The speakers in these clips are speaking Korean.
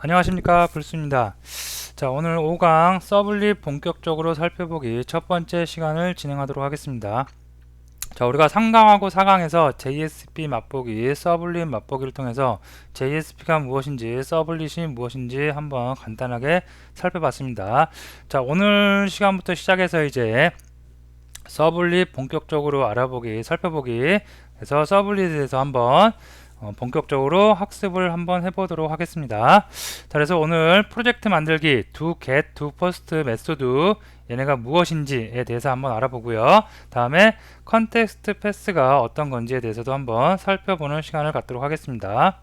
안녕하십니까. 불수입니다. 자 오늘 5강 서블릿 본격적으로 살펴보기 첫 번째 시간을 진행하도록 하겠습니다. 자 우리가 3강하고 4강에서 JSP 맛보기 서블릿 맛보기를 통해서 JSP가 무엇인지 서블릿이 무엇인지 한번 간단하게 살펴봤습니다. 자 오늘 시간부터 시작해서 이제 서블릿 본격적으로 알아보기 살펴보기. 그래서 서블릿에 대해서 한번 어, 본격적으로 학습을 한번 해보도록 하겠습니다. 자, 그래서 오늘 프로젝트 만들기 do get do first 메소드 얘네가 무엇인지에 대해서 한번 알아보고요. 다음에 컨텍스트 패스가 어떤 건지에 대해서도 한번 살펴보는 시간을 갖도록 하겠습니다.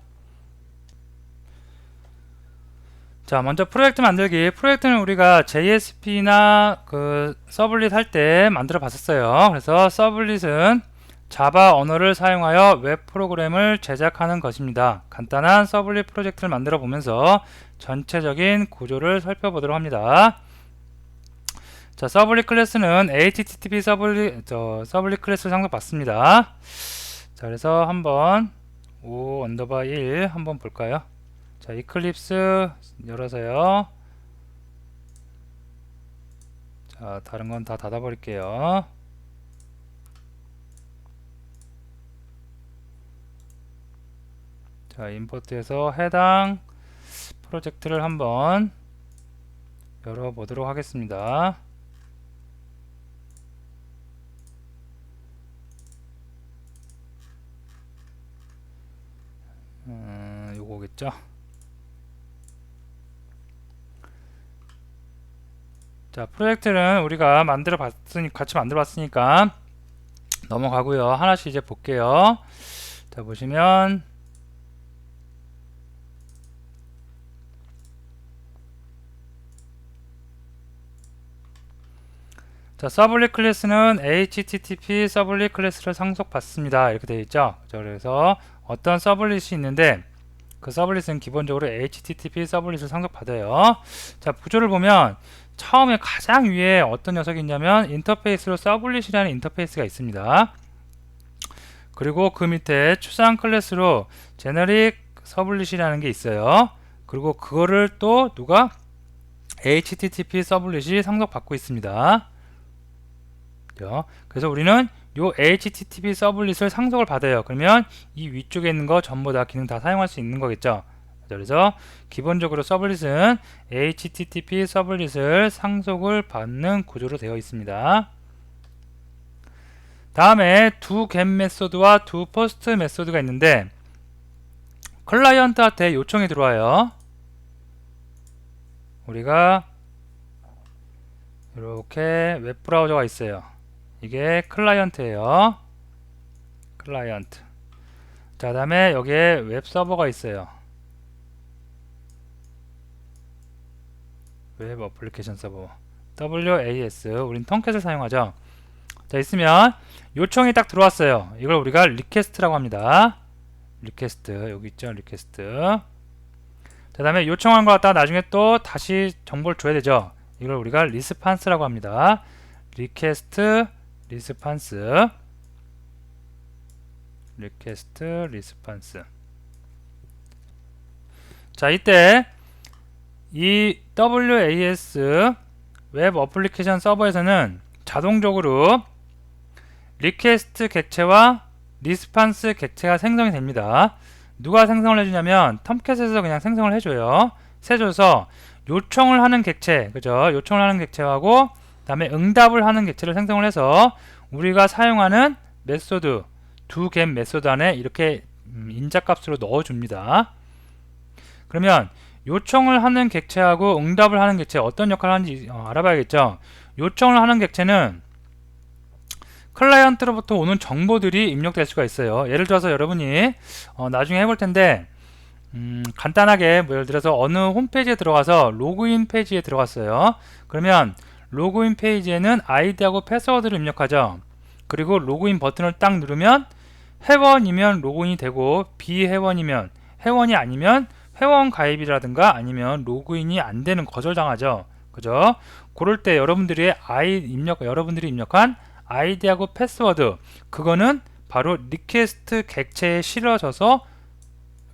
자, 먼저 프로젝트 만들기. 프로젝트는 우리가 JSP나 그 서블릿 할 때 만들어 봤었어요. 그래서 서블릿은 자바 언어를 사용하여 웹 프로그램을 제작하는 것입니다. 간단한 서블릿 프로젝트를 만들어 보면서 전체적인 구조를 살펴보도록 합니다. 자, 서블릿 클래스는 HTTP 서블릿, 저, 서블릿 클래스 상속 받습니다. 자, 그래서 한번 5 언더바 1 한번 볼까요? 자, 이클립스 열어서요. 자, 다른 건 다 닫아버릴게요. 자, 임포트해서 해당 프로젝트를 한번 열어보도록 하겠습니다. 음, 요거겠죠? 자, 프로젝트는 우리가 만들어 봤으니 같이 만들어 봤으니까 넘어가고요. 하나씩 이제 볼게요. 자, 보시면 자, 서블릿 클래스는 HTTP 서블릿 클래스를 상속받습니다. 이렇게 되어 있죠. 그래서 어떤 서블릿이 있는데 그 서블릿은 기본적으로 HTTP 서블릿을 상속받아요. 자, 구조를 보면 처음에 가장 위에 어떤 녀석이 있냐면 인터페이스로 서블릿이라는 인터페이스가 있습니다. 그리고 그 밑에 추상 클래스로 제너릭 서블릿이라는 게 있어요. 그리고 그거를 또 누가 HTTP 서블릿이 상속받고 있습니다. 그래서 우리는 요 HTTP 서블릿을 상속을 받아요. 그러면 이 위쪽에 있는 거 전부 다 기능 다 사용할 수 있는 거겠죠. 그래서 기본적으로 서블릿은 HTTP 서블릿을 상속을 받는 구조로 되어 있습니다. 다음에 두 get 메소드와 두 post 메소드가 있는데 클라이언트한테 요청이 들어와요. 우리가 이렇게 웹 브라우저가 있어요. 이게 클라이언트예요. 클라이언트. 자, 다음에 여기에 웹 서버가 있어요. 웹 어플리케이션 서버. WAS. 우린 텅캣을 사용하죠. 자, 있으면 요청이 딱 들어왔어요. 이걸 우리가 리퀘스트라고 합니다. 리퀘스트. 여기 있죠. 리퀘스트. 자, 다음에 요청한 거 갖다 나중에 또 다시 정보를 줘야 되죠. 이걸 우리가 리스판스라고 합니다. 리퀘스트 리스판스. 리퀘스트 리스판스. 자 이때 이 WAS 웹 어플리케이션 서버에서는 자동적으로 리퀘스트 객체와 리스판스 객체가 생성이 됩니다. 누가 생성을 해주냐면 텀캣에서 그냥 생성을 해줘요. 해줘서 요청을 하는 객체 그죠? 요청을 하는 객체하고 다음에 응답을 하는 객체를 생성을 해서 우리가 사용하는 메소드 두 get 메소드 안에 이렇게 음, 인자값으로 넣어줍니다. 그러면 요청을 하는 객체하고 응답을 하는 객체 어떤 역할을 하는지 어, 알아봐야겠죠. 요청을 하는 객체는 클라이언트로부터 오는 정보들이 입력될 수가 있어요. 예를 들어서 여러분이 어, 나중에 해볼 텐데 음, 간단하게 뭐 예를 들어서 어느 홈페이지에 들어가서 로그인 페이지에 들어갔어요. 그러면 로그인 페이지에는 아이디하고 패스워드를 입력하죠. 그리고 로그인 버튼을 딱 누르면 회원이면 로그인이 되고 비회원이면 회원이 아니면 회원 가입이라든가 아니면 로그인이 안 되는 거절당하죠. 그죠? 그럴 때 여러분들이 아이 입력 여러분들이 입력한 아이디하고 패스워드 그거는 바로 리퀘스트 객체에 실어져서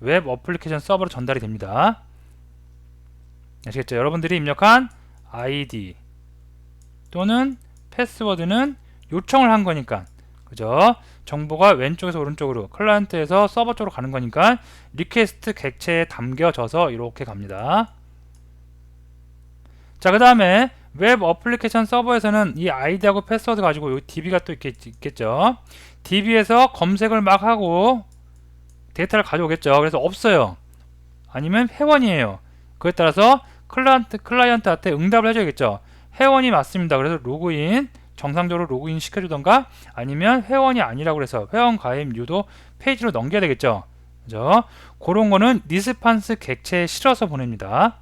웹 어플리케이션 서버로 전달이 됩니다. 아시겠죠? 여러분들이 입력한 아이디 또는 패스워드는 요청을 한 거니까 그죠? 정보가 왼쪽에서 오른쪽으로 클라이언트에서 서버 쪽으로 가는 거니까 리퀘스트 객체에 담겨져서 이렇게 갑니다. 자, 그 다음에 웹 어플리케이션 서버에서는 이 아이디하고 패스워드 가지고 요 DB가 또 있겠, 있겠죠. DB에서 검색을 막 하고 데이터를 가져오겠죠. 그래서 없어요. 아니면 회원이에요. 그에 따라서 클라이언트, 클라이언트한테 응답을 해줘야겠죠. 회원이 맞습니다. 그래서 로그인 정상적으로 로그인 시켜주던가 아니면 회원이 아니라고 그래서 회원 가입 유도 페이지로 넘겨야 되겠죠. 그죠? 그런 거는 리스판스 객체에 실어서 보냅니다.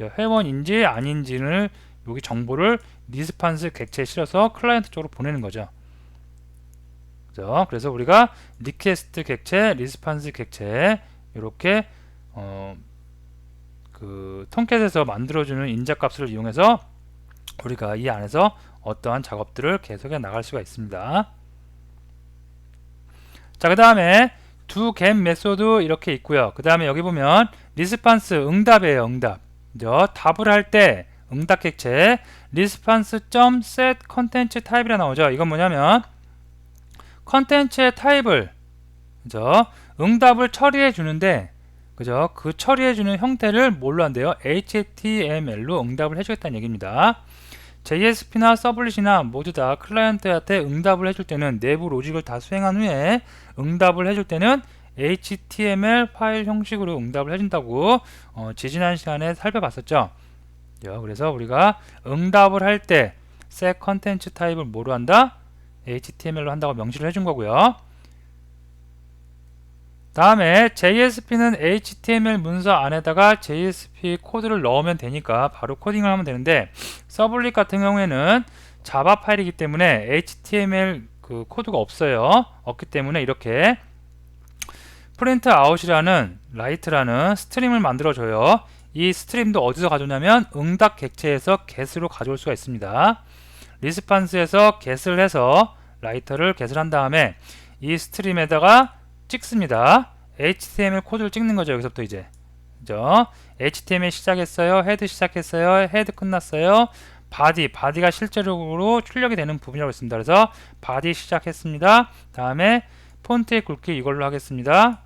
회원인지 아닌지를 여기 정보를 리스판스 객체에 실어서 클라이언트 쪽으로 보내는 거죠. 그죠? 그래서 우리가 리퀘스트 객체, 리스판스 객체 이렇게 어, 그 톰캣에서 만들어주는 인자값을 이용해서 우리가 이 안에서 어떠한 작업들을 계속해 나갈 수가 있습니다. 자, 그 다음에 두겟 메소드 이렇게 있고요. 그 다음에 여기 보면 리스판스 응답이에요. 응답. 그죠? 답을 할 때 응답 객체 response.set 컨텐츠 타입이라 나오죠. 이건 뭐냐면 컨텐츠의 타입을 그죠? 응답을 처리해 주는데 그죠? 그 처리해 주는 형태를 뭘로 한대요? HTML로 응답을 해주겠다는 얘기입니다. JSP나 서블릿이나 모두 다 클라이언트한테 응답을 해줄 때는 내부 로직을 다 수행한 후에 응답을 해줄 때는 HTML 파일 형식으로 응답을 해준다고 어, 지지난 시간에 살펴봤었죠. 그래서 우리가 응답을 할 때 set 컨텐츠 타입을 뭐로 한다? HTML로 한다고 명시를 해준 거고요. 다음에 JSP는 HTML 문서 안에다가 JSP 코드를 넣으면 되니까 바로 코딩을 하면 되는데 서블릿 같은 경우에는 자바 파일이기 때문에 HTML 그 코드가 없어요. 없기 때문에 이렇게 프린트 아웃이라는 라이트라는 스트림을 만들어 줘요. 이 스트림도 어디서 가져오냐면 응답 객체에서 get으로 가져올 수가 있습니다. 리스판스에서 get을 해서 라이터를 get을 한 다음에 이 스트림에다가 찍습니다. HTML 코드를 찍는 거죠. 여기서부터 이제. 그죠? HTML 시작했어요. 헤드 시작했어요. 헤드 끝났어요. 바디, 바디가 실제적으로 출력이 되는 부분이라고 했습니다. 그래서 바디 시작했습니다. 다음에 폰트의 굵기 이걸로 하겠습니다.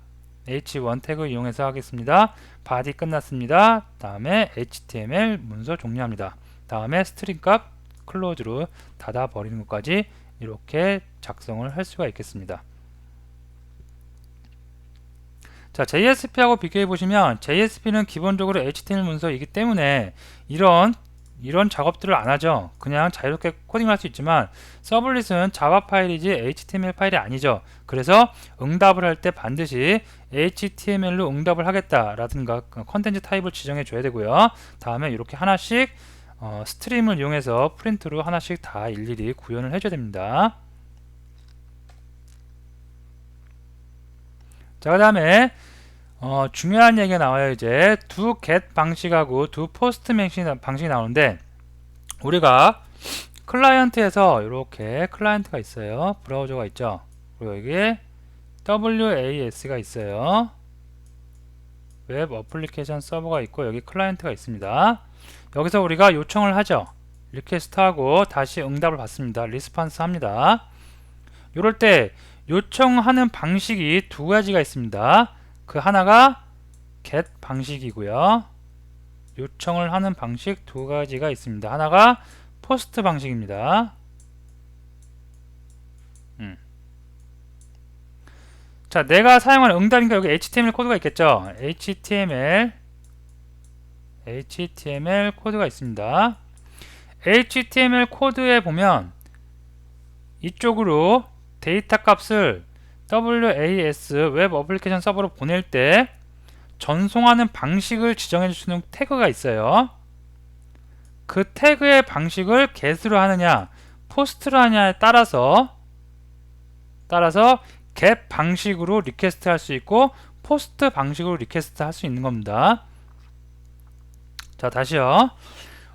h1 태그 이용해서 하겠습니다. 바디 끝났습니다. 다음에 html 문서 종료합니다. 다음에 스트링 값 클로즈로 닫아 버리는 것까지 이렇게 작성을 할 수가 있겠습니다. 자, JSP하고 비교해 보시면 JSP는 기본적으로 HTML 문서이기 때문에 이런 이런 작업들을 안 하죠. 그냥 자유롭게 코딩을 할수 있지만 서블릿은 자바 파일이지 HTML 파일이 아니죠. 그래서 응답을 할 때 반드시 HTML로 응답을 하겠다라든가 컨텐츠 타입을 지정해 줘야 되고요. 다음에 이렇게 하나씩 어, 스트림을 이용해서 프린트로 하나씩 다 일일이 구현을 해줘야 됩니다. 자, 그 다음에 어, 중요한 얘기가 나와요. 이제 두 get 방식하고 두 post 방식이 나오는데 우리가 클라이언트에서 이렇게 클라이언트가 있어요. 브라우저가 있죠. 그리고 여기에 WAS가 있어요. 웹 어플리케이션 서버가 있고 여기 클라이언트가 있습니다. 여기서 우리가 요청을 하죠. 리퀘스트하고 다시 응답을 받습니다. 리스판스 합니다. 이럴 때 요청하는 방식이 두 가지가 있습니다. 그 하나가 get 방식이고요. 요청을 하는 방식 두 가지가 있습니다. 하나가 포스트 방식입니다. 음. 자, 내가 사용하는 응답이니까 여기 HTML 코드가 있겠죠. HTML HTML 코드가 있습니다. HTML 코드에 보면 이쪽으로 데이터 값을 WAS 웹 어플리케이션 서버로 보낼 때 전송하는 방식을 지정해 있는 태그가 있어요. 그 태그의 방식을 get으로 하느냐, post로 하느냐에 따라서 따라서 get 방식으로 리퀘스트 할 수 있고 post 방식으로 리퀘스트 할 수 있는 겁니다. 자, 다시요.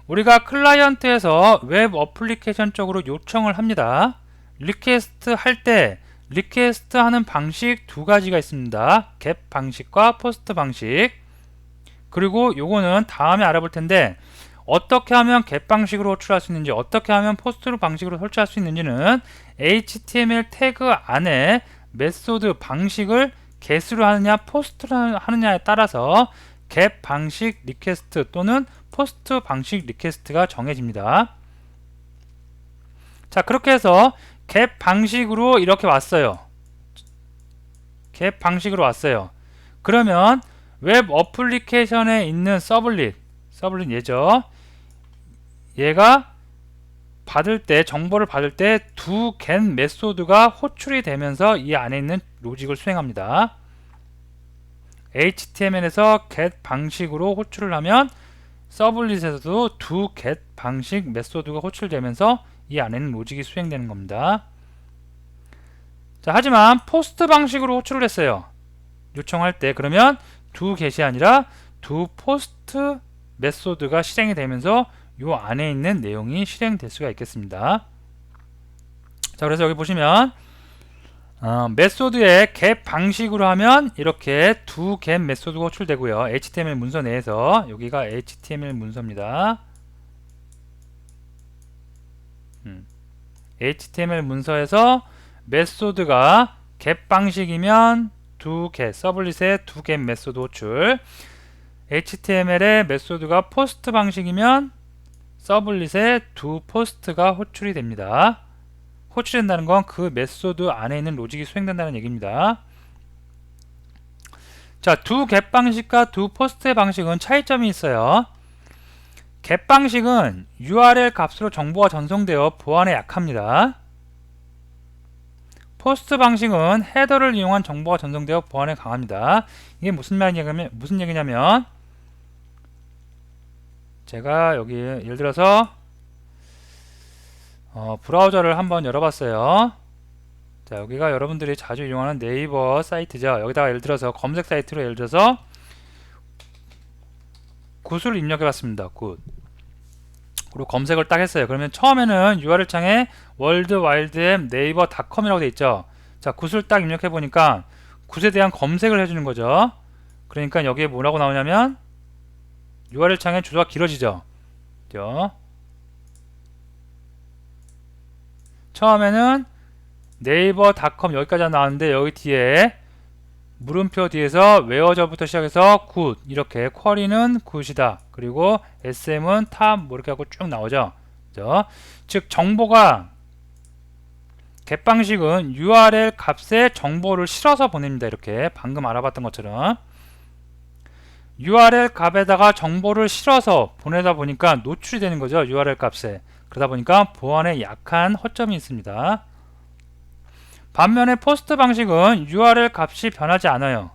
우리가 클라이언트에서 웹 어플리케이션 쪽으로 요청을 합니다. 리퀘스트 할 때 리퀘스트 하는 방식 두 가지가 있습니다. get 방식과 post 방식. 그리고 요거는 다음에 알아볼 텐데 어떻게 하면 get 방식으로 호출할 수 있는지 어떻게 하면 포스트 방식으로 설치할 수 있는지는 HTML 태그 안에 메소드 방식을 get으로 하느냐 포스트로 하느냐에 따라서 get 방식 리퀘스트 또는 포스트 방식 리퀘스트가 정해집니다. 자 그렇게 해서 get 방식으로 이렇게 왔어요. get 방식으로 왔어요. 그러면 웹 어플리케이션에 있는 서블릿 서블릿 얘죠. 얘가 받을 때 정보를 받을 때두 get 메소드가 호출이 되면서 이 안에 있는 로직을 수행합니다. HTML에서 get 방식으로 호출을 하면 서블릿에서도 두 get 방식 메소드가 호출되면서 이 안에는 로직이 수행되는 겁니다. 자, 하지만 포스트 방식으로 호출을 했어요. 요청할 때 그러면 두 get이 아니라 두 포스트 메소드가 실행이 되면서 요 안에 있는 내용이 실행될 수가 있겠습니다. 자, 그래서 여기 보시면 어, 메소드의 get 방식으로 하면 이렇게 두 get 메소드가 호출되고요. HTML 문서 내에서 여기가 HTML 문서입니다. 음. HTML 문서에서 메소드가 get 방식이면 두 get 서블릿의 두 get 메소드 호출 HTML의 메소드가 포스트 방식이면 서블릿의 두 포스트가 호출이 됩니다. 호출된다는 건 그 메소드 안에 있는 로직이 수행된다는 얘기입니다. 자, 두 get 방식과 두 포스트의 방식은 차이점이 있어요. get 방식은 URL 값으로 정보가 전송되어 보안에 약합니다. 포스트 방식은 헤더를 이용한 정보가 전송되어 보안에 강합니다. 이게 무슨 말이냐면 무슨 얘기냐면 제가 여기 예를 들어서 어, 브라우저를 한번 열어봤어요. 자 여기가 여러분들이 자주 이용하는 네이버 사이트죠. 여기다가 예를 들어서 검색 사이트로 예를 들어서 굿을 입력해봤습니다. 굿. 그리고 검색을 딱 했어요. 그러면 처음에는 URL 창에 월드와일드앱 네이버닷컴이라고 돼 있죠. 자 굿을 딱 입력해 보니까 굿에 대한 검색을 해주는 거죠. 그러니까 여기에 뭐라고 나오냐면 URL 창에 주소가 길어지죠. 그죠? 처음에는 네이버 닷컴 여기까지 나왔는데 여기 뒤에 물음표 뒤에서 웨어저부터 시작해서 굿 이렇게 쿼리는 굿이다 그리고 sm은 탑뭐 이렇게 하고 쭉 나오죠 그죠? 즉 정보가 get 방식은 url 값에 정보를 실어서 보냅니다 이렇게 방금 알아봤던 것처럼 URL 값에다가 정보를 실어서 보내다 보니까 노출이 되는 거죠. URL 값에. 그러다 보니까 보안에 약한 허점이 있습니다. 반면에 포스트 방식은 URL 값이 변하지 않아요.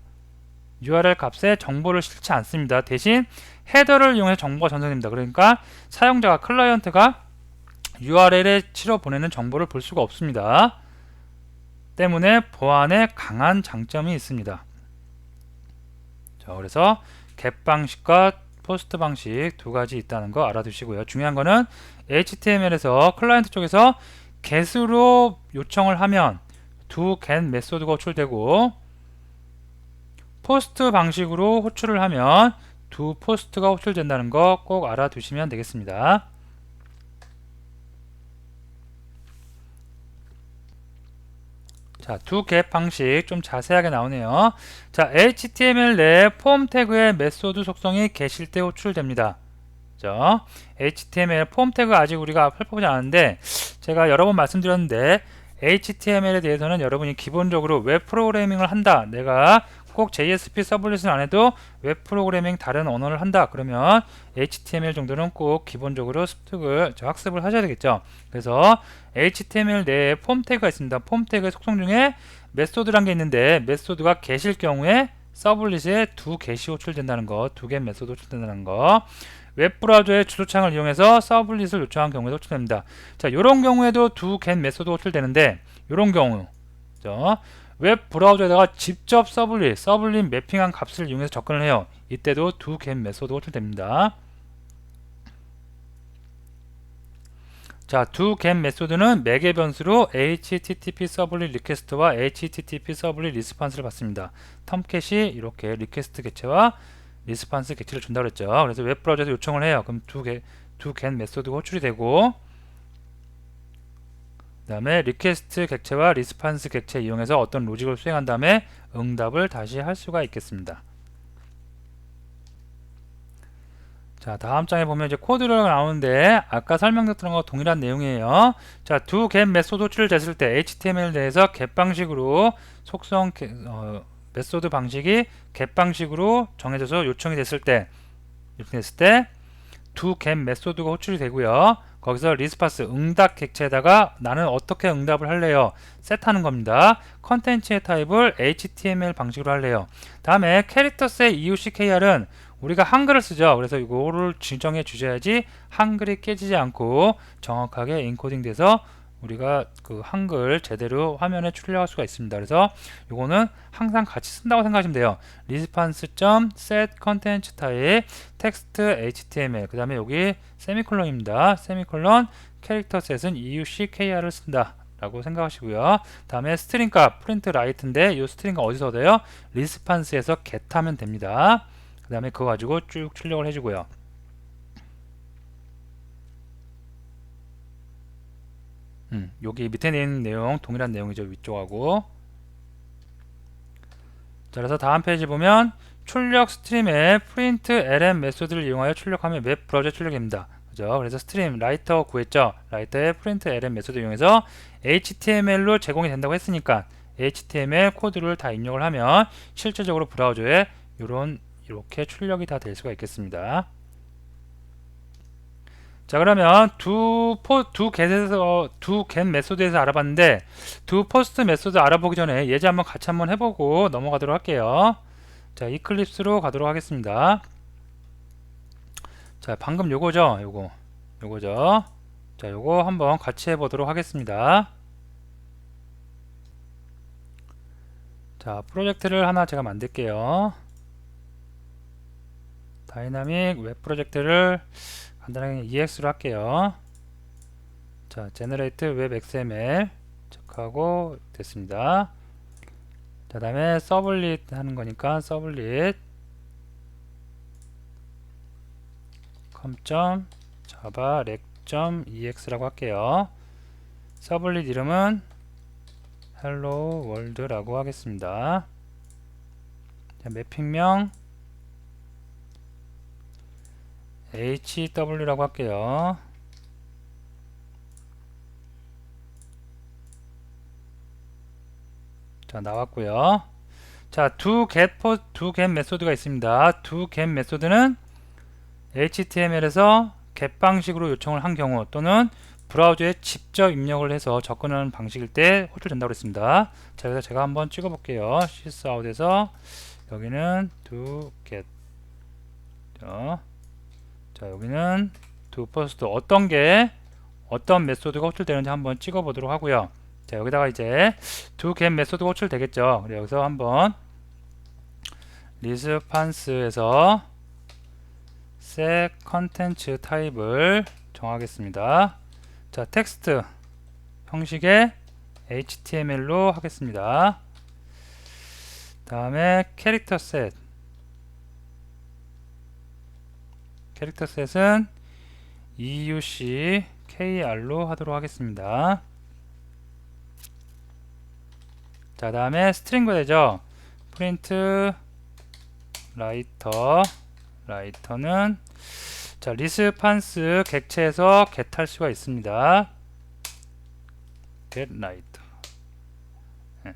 URL 값에 정보를 실지 않습니다. 대신 헤더를 이용해 정보가 전송됩니다. 그러니까 사용자가 클라이언트가 URL에 치러 보내는 정보를 볼 수가 없습니다. 때문에 보안에 강한 장점이 있습니다. 자, 그래서 get 방식과 포스트 방식 두 가지 있다는 거 알아두시고요. 중요한 거는 HTML에서 클라이언트 쪽에서 get으로 요청을 하면 두 get 메소드가 호출되고 포스트 방식으로 호출을 하면 두 포스트가 호출된다는 거 꼭 알아두시면 되겠습니다. 자, 두 개 방식 좀 자세하게 나오네요. 자, HTML 내 폼 태그의 메소드 속성이 계실 때 호출됩니다. 자, HTML 폼 태그 아직 우리가 살펴보지 않았는데 제가 여러 번 말씀드렸는데 HTML에 대해서는 여러분이 기본적으로 웹 프로그래밍을 한다. 내가 꼭 JSP 서블릿은 안 해도 웹 프로그래밍 다른 언어를 한다. 그러면 HTML 정도는 꼭 기본적으로 습득을 학습을 하셔야 되겠죠. 그래서 HTML 내에 폼 태그가 있습니다. 폼 태그의 속성 중에 메소드란 게 있는데 메소드가 게실 경우에 서블릿에 두 게시 호출된다는 거, 두 개 메소드 호출된다는 거. 웹 브라우저의 주소창을 이용해서 서블릿을 요청한 경우에도 호출됩니다. 자, 이런 경우에도 두 get 메소드 호출되는데 이런 경우, 그죠? 웹 브라우저에다가 직접 서블릿, 서블릿 매핑한 값을 이용해서 접근을 해요. 이때도 두 get 메소드 호출됩니다. 자, 두 get 메소드는 매개 변수로 http 서블릿 리퀘스트와 http 서블릿 리스판스를 받습니다. 텀캣이 이렇게 리퀘스트 개체와 리스판스 객체를 준다고 그랬죠. 그래서 웹 브라우저에서 요청을 해요. 그럼 두개두get 메소드가 호출이 되고 그 다음에 리퀘스트 객체와 리스판스 객체 이용해서 어떤 로직을 수행한 다음에 응답을 다시 할 수가 있겠습니다. 자 다음 장에 보면 이제 코드가 나오는데 아까 설명드렸던 거 동일한 내용이에요 자두 get 메소드 호출됐을 때 HTML 내에서 get 방식으로 속성 게- 어, 메소드 방식이 get 방식으로 정해져서 요청이 됐을 때 이렇게 됐을 때두 get 메소드가 호출이 되고요 거기서 리스파스 응답 객체에다가 나는 어떻게 응답을 할래요? 셋하는 겁니다. 컨텐츠의 타입을 HTML 방식으로 할래요. 다음에 캐릭터스의 EUCKR은 우리가 한글을 쓰죠. 그래서 이거를 지정해 주셔야지 한글이 깨지지 않고 정확하게 인코딩 돼서 우리가 그 한글 제대로 화면에 출력할 수가 있습니다. 그래서 이거는 항상 같이 쓴다고 생각하시면 돼요. response.set content type text html 그 다음에 여기 세미콜론입니다. 세미콜론 캐릭터 셋은 euckr을 쓴다. 라고 생각하시고요. 다음에 스트링 값 프린트 라이트인데 이 스트링 값 어디서 얻어요? 리스판스에서 get 하면 됩니다. 그 다음에 그거 가지고 쭉 출력을 해주고요. 음, 여기 밑에 있는 내용 동일한 내용이죠 위쪽하고. 자 그래서 다음 페이지 보면 출력 스트림의 프린트 lm 메소드를 이용하여 출력하면 웹 브라우저 출력입니다. 그죠? 그래서 스트림 라이터 구했죠? 라이터의 프린트 lm 메소드 이용해서 html로 제공이 된다고 했으니까 html 코드를 다 입력을 하면 실제적으로 브라우저에 이런 이렇게 출력이 다 될 수가 있겠습니다. 자 그러면 두포두 get에서 두 get 메소드에서 알아봤는데 두 포스트 메소드 알아보기 전에 예제 한번 같이 한번 해보고 넘어가도록 할게요. 자 이클립스로 가도록 하겠습니다. 자 방금 요거죠, 요거 요거죠. 자 요거 한번 같이 해보도록 하겠습니다. 자 프로젝트를 하나 제가 만들게요. 다이나믹 웹 프로젝트를 간단하게 EX로 할게요. 자, 제너레이트 웹 XML 체크하고 됐습니다. 자, 다음에 서블릿 하는 거니까 서블릿 com.java rec.ex라고 할게요. 서블릿 이름은 hello world라고 하겠습니다. 자, 매핑명 HW라고 할게요. 자, 나왔고요. 자, 두 get 포, 두 get 메소드가 있습니다. 두 get 메소드는 HTML에서 get 방식으로 요청을 한 경우 또는 브라우저에 직접 입력을 해서 접근하는 방식일 때 호출된다고 했습니다. 자, 그래서 제가 한번 찍어 볼게요. sysout에서 여기는 do get 자, 자 여기는 두 포스트 어떤 게 어떤 메소드가 호출되는지 한번 찍어 보도록 하고요. 자 여기다가 이제 두 get 메소드가 호출되겠죠. 여기서 한번 리스판스에서 set 컨텐츠 타입을 정하겠습니다. 자 텍스트 형식의 HTML로 하겠습니다. 다음에 캐릭터 셋 캐릭터 셋은 EUC KR로 하도록 하겠습니다. 자 다음에 스트링거 되죠. 프린트 라이터 라이터는 자 리스판스 객체에서 get할 수가 있습니다. get 라이터 네.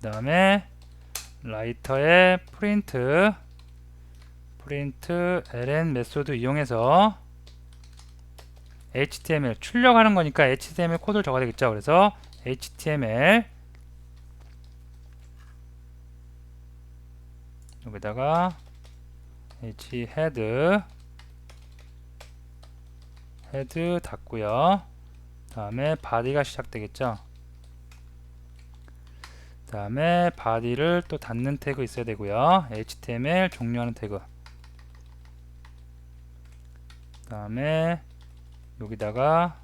그 다음에 라이터의 프린트 프린트 ln 메소드 이용해서 html 출력하는 거니까 html 코드를 적어야 되겠죠? 그래서 html 여기다가 h 헤드 헤드 닫고요. 다음에 바디가 시작되겠죠? 다음에 바디를 또 닫는 태그 있어야 되고요. html 종료하는 태그 다음에 여기다가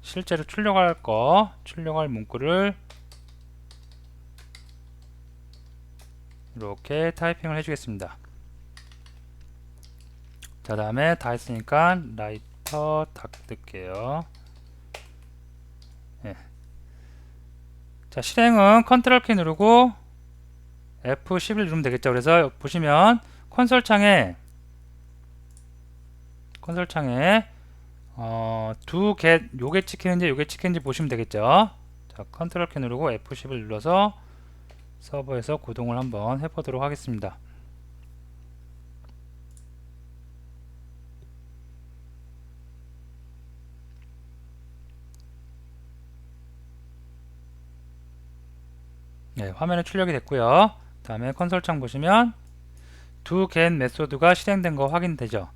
실제로 출력할 거 출력할 문구를 이렇게 타이핑을 해주겠습니다. 자 다음에 다 했으니까 라이터 닫을게요. 예. 자 실행은 컨트롤 키 누르고 F11 누르면 되겠죠. 그래서 보시면 콘솔 창에 콘솔 창에 어, 두 개 요게 찍히는지 요게 찍히는지 보시면 되겠죠. 자 컨트롤 키 누르고 F11 눌러서 서버에서 구동을 한번 해보도록 하겠습니다. 네, 화면에 출력이 됐고요. 다음에 컨솔 창 보시면 두 get 메소드가 실행된 거 확인되죠.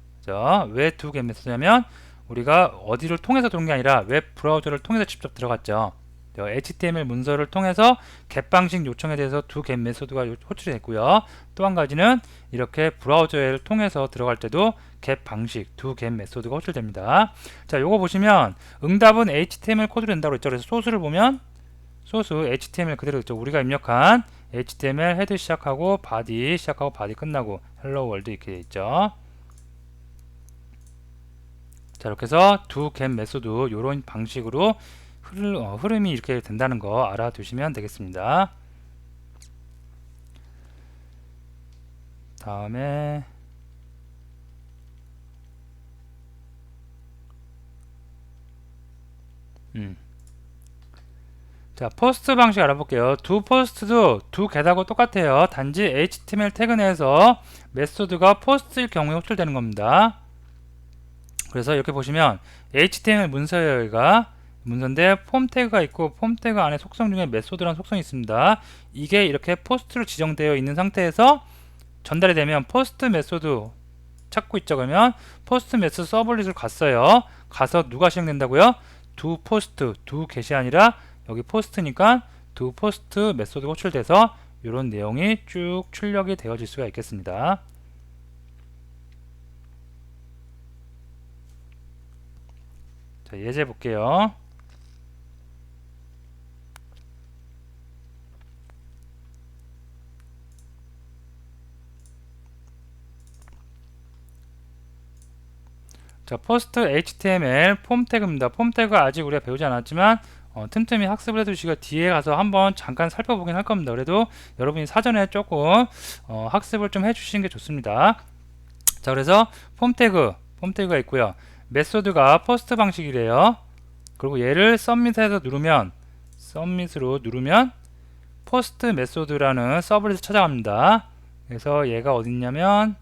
왜두 get 메소드냐면 우리가 어디를 통해서 들어온 게 아니라 웹 브라우저를 통해서 직접 들어갔죠. HTML 문서를 통해서 get 방식 요청에 대해서 두 get 메소드가 호출이 됐고요. 또 한 가지는 이렇게 브라우저를 통해서 들어갈 때도 get 방식 두 get 메소드가 호출됩니다. 자, 요거 보시면 응답은 HTML 코드로 된다고 했죠. 그래서 소스를 보면 소스 HTML 그대로 있죠. 우리가 입력한 HTML 헤드 시작하고 바디 시작하고 바디 끝나고 헬로 월드 이렇게 있죠. 자 이렇게 해서 두 get 메소드 이런 방식으로 흐르, 어, 흐름이 이렇게 된다는 거 알아두시면 되겠습니다. 다음에 음. 자 포스트 방식 알아볼게요 두 포스트도 두 개하고 똑같아요 단지 HTML 태그 내에서 메소드가 포스트일 경우에 호출되는 겁니다 그래서 이렇게 보시면 HTML 문서가 문서인데 폼 태그가 있고 폼 태그 안에 속성 중에 메소드라는 속성이 있습니다. 이게 이렇게 포스트로 지정되어 있는 상태에서 전달이 되면 포스트 메소드 찾고 있죠. 그러면 포스트 메소드 서블릿을 갔어요. 가서 누가 실행된다고요? 두 포스트 두 get이 아니라 여기 포스트니까 두 포스트 메소드가 호출돼서 이런 내용이 쭉 출력이 되어질 수가 있겠습니다. 자, 예제 볼게요. 자, 포스트 HTML 폼 태그입니다. 폼 태그 아직 우리가 배우지 않았지만 어, 틈틈이 학습을 해두시고 뒤에 가서 한번 잠깐 살펴보긴 할 겁니다. 그래도 여러분이 사전에 조금 어, 학습을 좀 해주시는 게 좋습니다. 자 그래서 폼 태그, 폼 태그가 있고요. 메소드가 포스트 방식이래요. 그리고 얘를 썸밋해서 누르면 썸밋으로 누르면 포스트 메소드라는 서브릿을 찾아갑니다. 그래서 얘가 어디 있냐면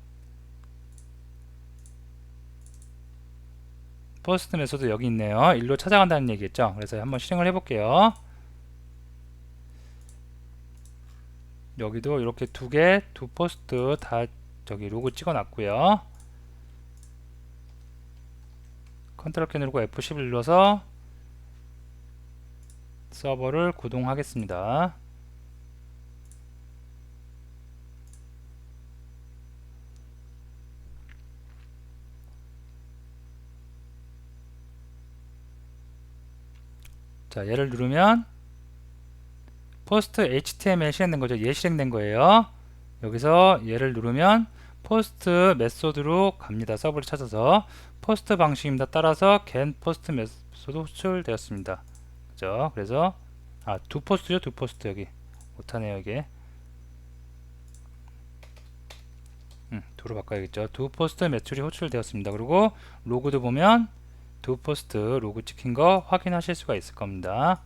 포스트 메소드 여기 있네요. 일로 찾아간다는 얘기겠죠. 그래서 한번 실행을 해볼게요. 여기도 이렇게 두 개, 두 포스트 다 저기 로고 찍어놨고요. 컨트롤 키 누르고 F11 눌러서 서버를 구동하겠습니다. 자 얘를 누르면 포스트 HTML 실행된 거죠. 얘 실행된 거예요. 여기서 얘를 누르면 포스트 메소드로 갑니다. 서브를 찾아서 포스트 방식입니다. 따라서 get 포스트 메소드 호출되었습니다. 그죠? 그래서 아 두 포스트죠. 두 포스트 여기 못하네요 이게 음, 두로 바꿔야겠죠. 두 포스트 매출이 호출되었습니다. 그리고 로그도 보면 두 포스트 로그 찍힌 거 확인하실 수가 있을 겁니다.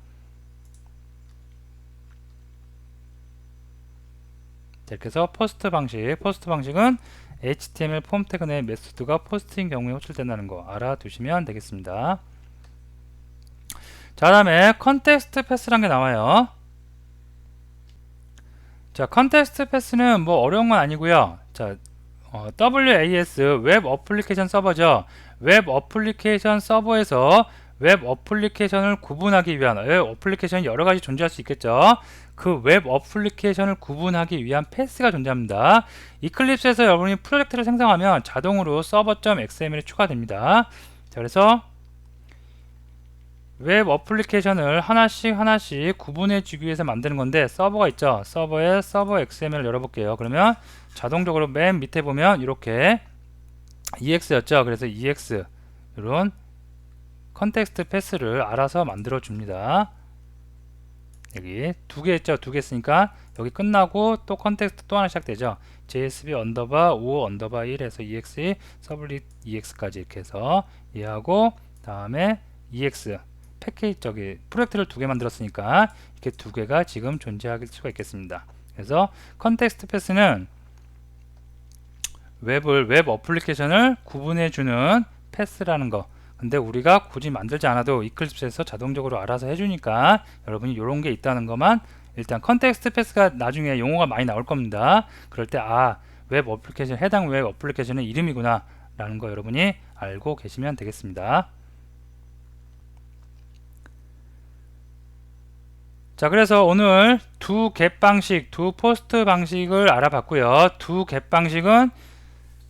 이렇게 해서 포스트 방식, 포스트 방식은 HTML 폼 태그 내 메소드가 포스트인 경우에 호출된다는 거 알아두시면 되겠습니다. 자, 다음에 컨텍스트 패스란 게 나와요. 자, 컨텍스트 패스는 뭐 어려운 건 아니고요. 자, 어, WAS 웹 어플리케이션 서버죠. 웹 어플리케이션 서버에서 웹 어플리케이션을 구분하기 위한 웹 어플리케이션이 여러 가지 존재할 수 있겠죠. 그 웹 어플리케이션을 구분하기 위한 패스가 존재합니다. 이클립스에서 여러분이 프로젝트를 생성하면 자동으로 서버.xml이 추가됩니다. 자, 그래서 웹 어플리케이션을 하나씩 하나씩 구분해 주기 위해서 만드는 건데 서버가 있죠. 서버에 서버 XML을 열어볼게요. 그러면 자동적으로 맨 밑에 보면 이렇게 EX였죠. 그래서 EX 이런 컨텍스트 패스를 알아서 만들어 줍니다. 여기 두 개 있죠. 두 개 있으니까 여기 끝나고 또 컨텍스트 또 하나 시작되죠. JSB 언더바 5 언더바 1에서 EX 서블릿 EX까지 이렇게 해서 이해하고 다음에 EX 패키지 저기 프로젝트를 두 개 만들었으니까 이렇게 두 개가 지금 존재할 수가 있겠습니다. 그래서 컨텍스트 패스는 웹을 웹 어플리케이션을 구분해 주는 패스라는 거. 근데 우리가 굳이 만들지 않아도 이클립스에서 자동적으로 알아서 해주니까 여러분이 이런 게 있다는 것만 일단 컨텍스트 패스가 나중에 용어가 많이 나올 겁니다. 그럴 때 아 웹 어플리케이션 해당 웹 어플리케이션의 이름이구나 라는 거 여러분이 알고 계시면 되겠습니다. 자 그래서 오늘 두겟 방식, 두 포스트 방식을 알아봤고요. 두겟 방식은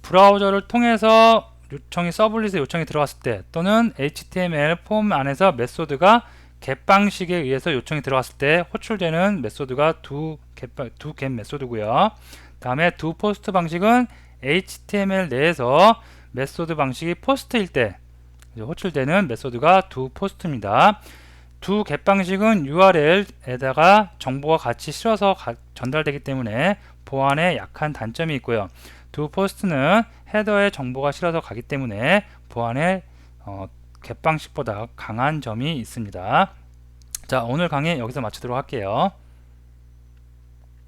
브라우저를 통해서 요청이 서블릿에 요청이 들어왔을 때 또는 HTML 폼 안에서 메소드가 겟 방식에 의해서 요청이 들어왔을 때 호출되는 메소드가 두겟두겟 메소드고요. 다음에 두 포스트 방식은 HTML 내에서 메소드 방식이 포스트일 때 호출되는 메소드가 두 포스트입니다. 두 겟 방식은 URL에다가 정보가 같이 실어서 가, 전달되기 때문에 보안에 약한 단점이 있고요. 두 포스트는 헤더에 정보가 실어서 가기 때문에 보안에 어, 겟 방식보다 강한 점이 있습니다. 자 오늘 강의 여기서 마치도록 할게요.